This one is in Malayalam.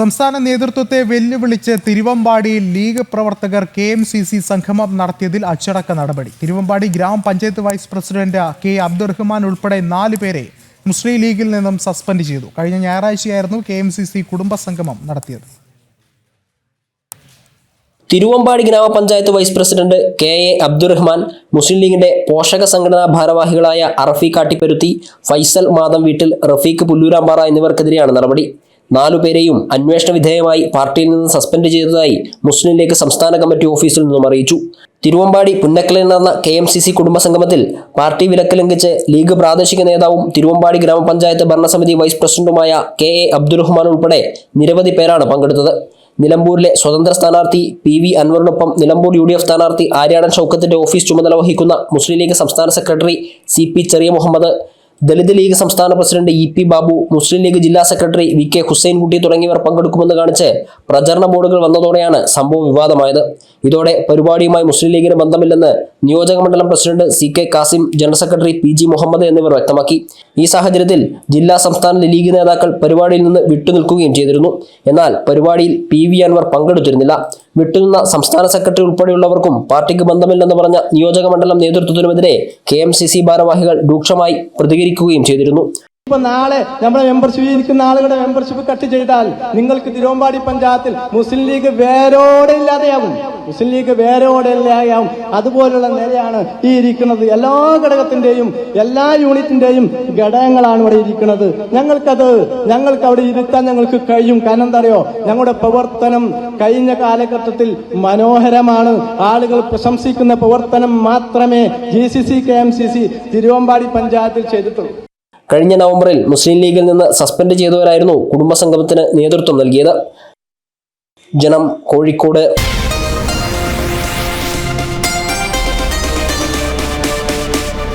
സംസ്ഥാന നേതൃത്വത്തെ വെല്ലുവിളിച്ച് തിരുവമ്പാടിയിൽ ലീഗ് പ്രവർത്തകർ കെ എം സി സി സംഗമം നടത്തിയതിൽ അച്ചടക്ക നടപടി. തിരുവമ്പാടി ഗ്രാമപഞ്ചായത്ത് വൈസ് പ്രസിഡന്റ് കെ അബ്ദുറഹ്മാൻ ഉൾപ്പെടെ നാല് പേരെ മുസ്ലിം ലീഗിൽ നിന്നും സസ്പെൻഡ് ചെയ്തു. കഴിഞ്ഞ ഞായറാഴ്ചയായിരുന്നു കെ എം സി സി കുടുംബ സംഗമം നടത്തിയത്. തിരുവമ്പാടി ഗ്രാമപഞ്ചായത്ത് vice president K A Abdurahman Muslim ലീഗിന്റെ പോഷക സംഘടനാ ഭാരവാഹികളായ അറഫി കാട്ടിപ്പരുത്തി ഫൈസൽ മാതം വീട്ടിൽ റഫീഖ് പുല്ലൂരാമ്പാറ എന്നിവർക്കെതിരെയാണ് നടപടി. നാലുപേരെയും അന്വേഷണ വിധേയമായി പാർട്ടിയിൽ നിന്ന് സസ്പെൻഡ് ചെയ്തതായി മുസ്ലിം ലീഗ് സംസ്ഥാന കമ്മിറ്റി ഓഫീസിൽ നിന്നും അറിയിച്ചു. തിരുവമ്പാടി പുന്നക്കലിൽ നടന്ന കെ എം സി സി കുടുംബ സംഗമത്തിൽ പാർട്ടി വിലക്ക് ലംഘിച്ച് ലീഗ് പ്രാദേശിക നേതാവും തിരുവമ്പാടി ഗ്രാമപഞ്ചായത്ത് ഭരണസമിതി വൈസ് പ്രസിഡന്റുമായ കെ എ അബ്ദുറഹ്മാൻ ഉൾപ്പെടെ നിരവധി പേരാണ് പങ്കെടുത്തത്. നിലമ്പൂരിലെ സ്വതന്ത്ര സ്ഥാനാർത്ഥി പി വി അൻവറിനൊപ്പം നിലമ്പൂർ യു ഡി എഫ് സ്ഥാനാർത്ഥി ആര്യാടൻ ഷൗക്കത്തിന്റെ ഓഫീസ് ചുമതല വഹിക്കുന്ന മുസ്ലിം ലീഗ് സംസ്ഥാന secretary C P Cheriya Muhammad Dalit League സംസ്ഥാന president E P Babu Muslim League ജില്ലാ സെക്രട്ടറി വി കെ ഹുസൈൻകുട്ടി തുടങ്ങിയവർ പങ്കെടുക്കുമെന്ന് കാണിച്ച് പ്രചരണ ബോർഡുകൾ വന്നതോടെയാണ് സംഭവം വിവാദമായത്. ഇതോടെ പരിപാടിയുമായി മുസ്ലിം ലീഗിന് ബന്ധമില്ലെന്ന് നിയോജക മണ്ഡലം president C K Kasim general secretary P G Muhammad എന്നിവർ വ്യക്തമാക്കി. ഈ സാഹചര്യത്തിൽ ജില്ലാ സംസ്ഥാന ലീഗ് നേതാക്കൾ പരിപാടിയിൽ നിന്ന് വിട്ടുനിൽക്കുകയും ചെയ്തിരുന്നു. എന്നാൽ പരിപാടിയിൽ പി വി അൻവർ പങ്കെടുത്തിരുന്നില്ല. വിട്ടുനിന്ന സംസ്ഥാന സെക്രട്ടറി ഉൾപ്പെടെയുള്ളവർക്കും പാർട്ടിക്ക് ബന്ധമില്ലെന്ന് പറഞ്ഞ നിയോജക മണ്ഡലം നേതൃത്വത്തിനുമെതിരെ കെ എം സി സി ഭാരവാഹികൾ രൂക്ഷമായി പ്രതികരിക്കുകയും ചെയ്തിരുന്നു. ഇപ്പൊ നാളെ നമ്മുടെ മെമ്പർഷിപ്പ് ഇരിക്കുന്ന ആളുകളുടെ മെമ്പർഷിപ്പ് കട്ട് ചെയ്താൽ നിങ്ങൾക്ക് തിരുവമ്പാടി പഞ്ചായത്തിൽ മുസ്ലിം ലീഗ് വേരോടെ ഇല്ലാതെയാകും മുസ്ലിം ലീഗ് വേരോടെ ഇല്ലാതെയാവും. അതുപോലുള്ള നിലയാണ് ഈ ഇരിക്കുന്നത്. എല്ലാ ഘടകത്തിന്റെയും എല്ലാ യൂണിറ്റിന്റെയും ഘടകങ്ങളാണ് ഇവിടെ ഇരിക്കുന്നത്. ഞങ്ങൾക്കത് ഞങ്ങൾക്ക് അവിടെ ഇരുത്താൻ ഞങ്ങൾക്ക് കഴിയും. കാരണം എന്താ അറിയോ? ഞങ്ങളുടെ പ്രവർത്തനം കഴിഞ്ഞ കാലഘട്ടത്തിൽ മനോഹരമാണ്. ആളുകൾ പ്രശംസിക്കുന്ന പ്രവർത്തനം മാത്രമേ G C C K M C C Thiruvambady പഞ്ചായത്തിൽ ചെയ്തിട്ടുള്ളൂ. കഴിഞ്ഞ നവംബറിൽ മുസ്ലിം ലീഗിൽ നിന്ന് സസ്പെൻഡ് ചെയ്തവരായിരുന്നു കുടുംബസംഗമത്തിന് നേതൃത്വം നൽകിയത്. ജനം കോഴിക്കോട്